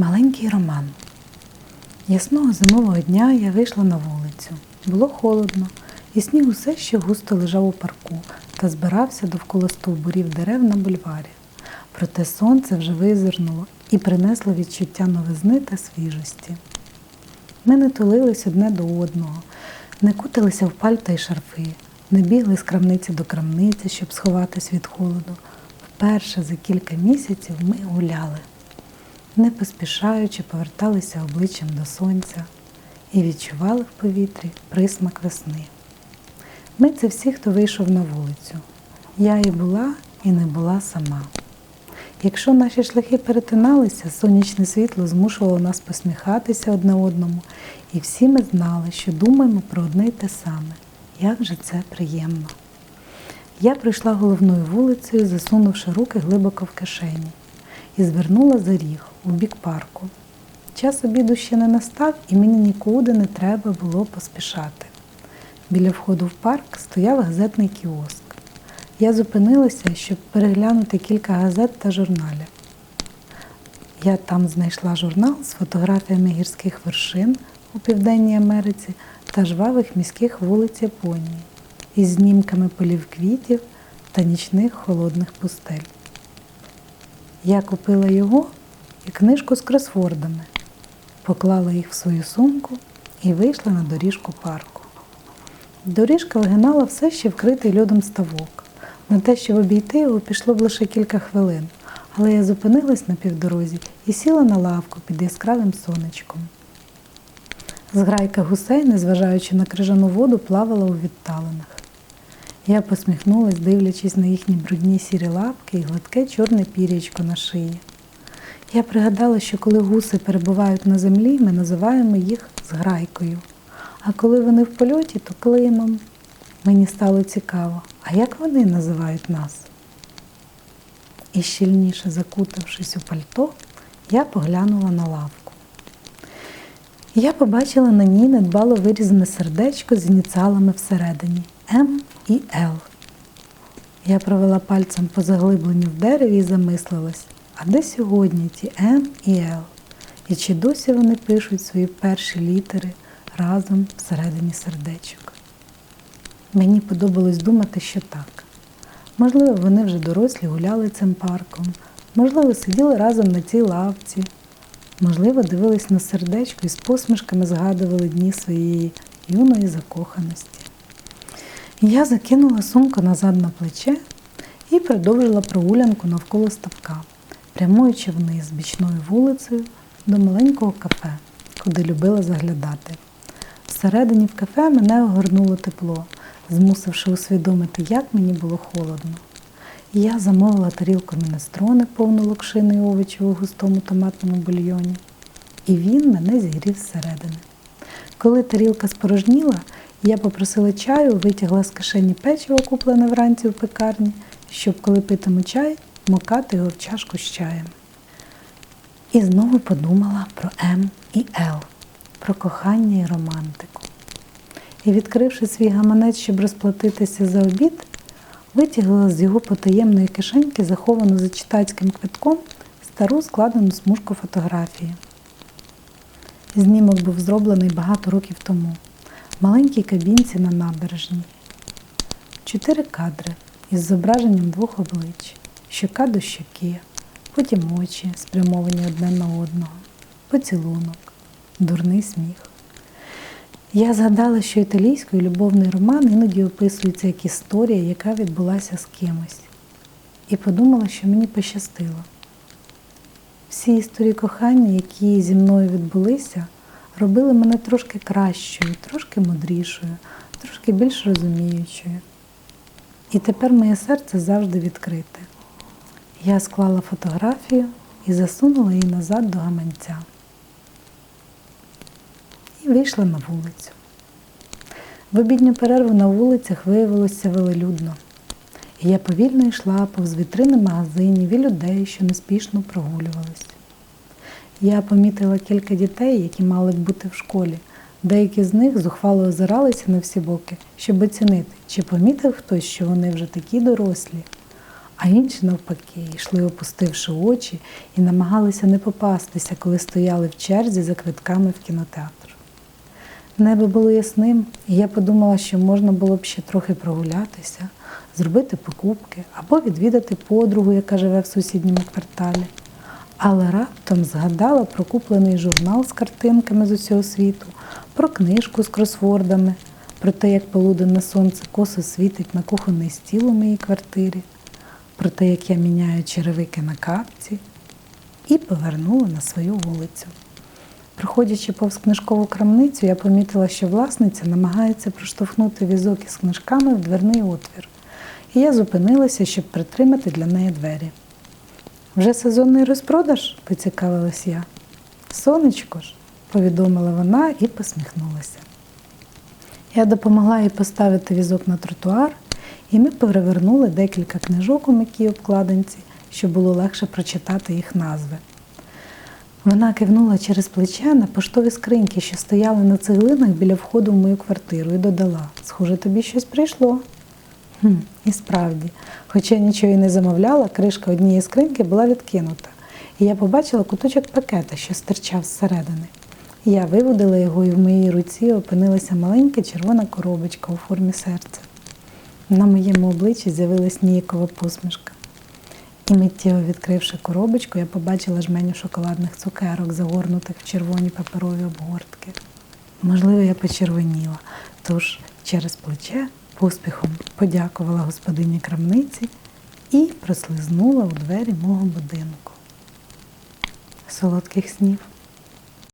Маленький роман. Ясного зимового дня я вийшла на вулицю. Було холодно, і сніг усе ще густо лежав у парку та збирався довкола стовбурів дерев на бульварі. Проте сонце вже визирнуло і принесло відчуття новизни та свіжості. Ми не тулились одне до одного, не кутилися в пальта й шарфи, не бігли з крамниці до крамниці, щоб сховатись від холоду. Вперше за кілька місяців ми гуляли не поспішаючи поверталися обличчям до сонця і відчували в повітрі присмак весни. Ми це всі, хто вийшов на вулицю. Я і була, і не була сама. Якщо наші шляхи перетиналися, сонячне світло змушувало нас посміхатися одне одному, і всі ми знали, що думаємо про одне й те саме. Як же це приємно! Я прийшла головною вулицею, засунувши руки глибоко в кишені, і звернула за ріг у бік парку. Час обіду ще не настав, і мені нікуди не треба було поспішати. Біля входу в парк стояв газетний кіоск. Я зупинилася, щоб переглянути кілька газет та журналів. Я там знайшла журнал з фотографіями гірських вершин у Південній Америці та жвавих міських вулиць Японії із знімками полів квітів та нічних холодних пустель. Я купила його і книжку з кросвордами, поклала їх в свою сумку і вийшла на доріжку парку. Доріжка вигинала все ще вкритий льодом ставок. На те, щоб обійти його, пішло б лише кілька хвилин, але я зупинилась на півдорозі і сіла на лавку під яскравим сонечком. Зграйка гусей, незважаючи на крижану воду, плавала у відталинах. Я посміхнулась, дивлячись на їхні брудні сірі лапки і гладке чорне пірячко на шиї. Я пригадала, що коли гуси перебувають на землі, ми називаємо їх зграйкою. А коли вони в польоті, то климом. Мені стало цікаво, а як вони називають нас? І щільніше закутавшись у пальто, я поглянула на лавку. Я побачила на ній недбало вирізане сердечко з ініціалами всередині М і Л. Я провела пальцем по заглибленню в дереві і замислилась, а де сьогодні ті М і Л? І чи досі вони пишуть свої перші літери разом всередині сердечок? Мені подобалось думати, що так. Можливо, вони вже дорослі гуляли цим парком, можливо, сиділи разом на цій лавці, можливо, дивились на сердечко і з посмішками згадували дні своєї юної закоханості. Я закинула сумку назад на плече і продовжила прогулянку навколо ставка, прямуючи вниз бічною вулицею до маленького кафе, куди любила заглядати. Всередині в кафе мене огорнуло тепло, змусивши усвідомити, як мені було холодно. Я замовила тарілку мінестрони, повну локшини і овочів у густому томатному бульйоні, і він мене зігрів зсередини. Коли тарілка спорожніла, я попросила чаю, витягла з кишені печиво, куплене вранці в пекарні, щоб, коли питиму чай, мокати його в чашку з чаєм. І знову подумала про М і Л, про кохання і романтику. І, відкривши свій гаманець, щоб розплатитися за обід, витягла з його потаємної кишеньки, заховану за читацьким квитком, стару складену смужку фотографії. Знімок був зроблений багато років тому в маленькій кабінці на набережній. Чотири кадри із зображенням двох облич, щока до щоки, потім очі, спрямовані одне на одного, поцілунок, дурний сміх. Я згадала, що італійською любовний роман іноді описується як історія, яка відбулася з кимось, і подумала, що мені пощастило. Всі історії кохання, які зі мною відбулися, робили мене трошки кращою, трошки мудрішою, трошки більш розуміючою. І тепер моє серце завжди відкрите. Я склала фотографію і засунула її назад до гаманця. І вийшла на вулицю. В обідню перерву на вулицях виявилося велелюдно. І я повільно йшла повз вітрини магазинів і людей, що неспішно прогулювались. Я помітила кілька дітей, які мали б бути в школі. Деякі з них зухвало озиралися на всі боки, щоб оцінити, чи помітив хтось, що вони вже такі дорослі. А інші навпаки йшли, опустивши очі, і намагалися не попастися, коли стояли в черзі за квитками в кінотеатр. Небо було ясним, і я подумала, що можна було б ще трохи прогулятися, зробити покупки або відвідати подругу, яка живе в сусідньому кварталі. Але раптом згадала про куплений журнал з картинками з усього світу, про книжку з кросвордами, про те, як полуденне сонце косо світить на кухонний стіл у моїй квартирі, про те, як я міняю черевики на капці, і повернула на свою вулицю. Проходячи повз книжкову крамницю, я помітила, що власниця намагається проштовхнути візок із книжками в дверний отвір, і я зупинилася, щоб притримати для неї двері. Вже сезонний розпродаж? поцікавилась я. Сонечко ж, повідомила вона і посміхнулася. Я допомогла їй поставити візок на тротуар, і ми перевернули декілька книжок у м'якій обкладинці, щоб було легше прочитати їх назви. Вона кивнула через плече на поштові скриньки, що стояли на цеглинах біля входу в мою квартиру, і додала: Схоже, тобі щось прийшло. Хм, і справді, хоча я нічого й не замовляла, кришка однієї скриньки була відкинута, і я побачила куточок пакета, що стирчав зсередини. Я виводила його, і в моїй руці опинилася маленька червона коробочка у формі серця. На моєму обличчі з'явилась ніякова посмішка. І миттєво відкривши коробочку, я побачила жменю шоколадних цукерок, загорнутих в червоні паперові обгортки. Можливо, я почервоніла, тож через плече поспіхом подякувала господині крамниці і прослизнула у двері мого будинку. Солодких снів!